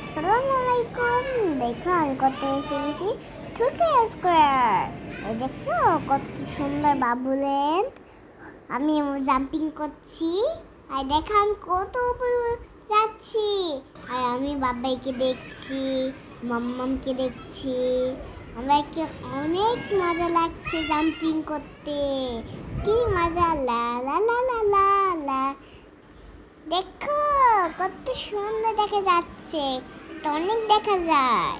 আসসালামু দেখো, আমি কত এসে গেছি থুকে স্কোয়ার এই দেখছ, কত সুন্দর বাবুলেন আমি জাম্পিং করছি। আর দেখো, আমি কত উপরে যাচ্ছি। আর আমি বাবাইকে দেখছি, মাম্মামকে দেখছি। আমাকে অনেক মজা লাগছে জাম্পিং করতে। কি মজা, লা লা লা লা লা লা দেখো কত সুন্দর দেখা যাচ্ছে। অনেক দেখা যায়।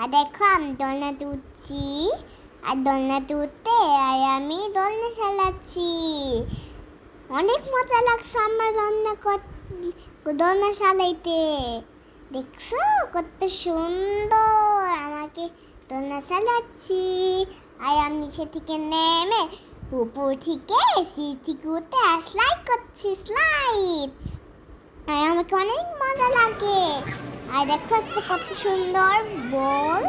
আর দেখো, আমি দোলনাতে উঠছি। আর দোলনাতে উঠতে আর আমি দোলনা চালাচ্ছি। অনেক মজা লাগছে আমার দোলনা দোলনা চালাইতে। দেখছ, কত সুন্দর আমাকে দোলনা চালাচ্ছি। আর আমি নিচে থেকে নেমে উপর থেকে সিট থেকে উঠে স্লাইড করছি স্লাইড আর আমাকে অনেক মজা লাগে। আর দেখো একটা কত সুন্দর বল।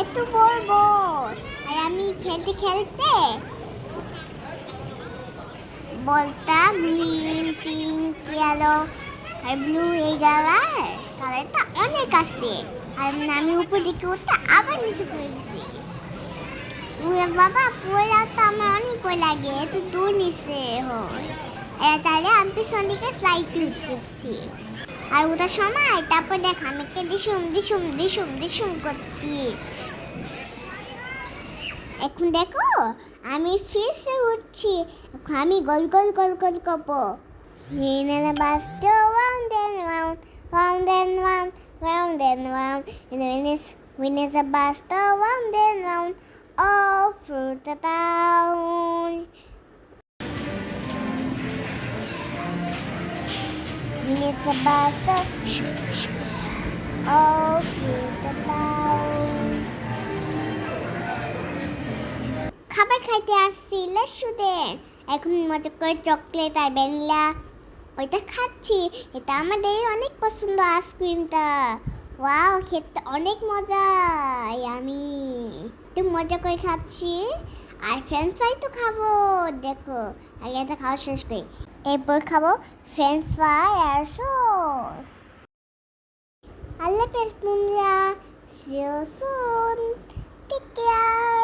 এত বড় বল। আর আমি খেলতে খেলতে বলটা গ্রিন, পিঙ্ক ইয়েলো আর ব্লু এই কালার কালারটা অনেক আছে। আর আমি উপর দিকে উঠতে আবার নিচে পড়ে গেছি। বাবা তো অনেক লাগে দূর নিচে তাহলে আমি পিছন দিকে স্লাইড উঠতেছি। আর ওটার সময় তারপর আমি করছি। এখন দেখো আমি ফিরসে উঠছি আমি গোল গোল গোল গোল করব। In a bus go round and round, round and round, round, all through the town. A bus all through the town. খাবার খাইতে আসছি লেসু দেন এখন মজা করে চকলেট আর ভ্যানিলা ওইটা খাচ্ছি। এটা আমাদের অনেক পছন্দ আইসক্রিমটা ওয়াও খেতে অনেক মজা। আমি একটু মজা করে খাচ্ছি। আর ফ্রেঞ্চ ফ্রাই তো খাব। দেখো, আগে এটা খাওয়া শেষ করি। এরপর খাব ফ্রেঞ্চ ফ্রাই আর সস আল্লাহ পেস বন্ধুরা see you soon take care.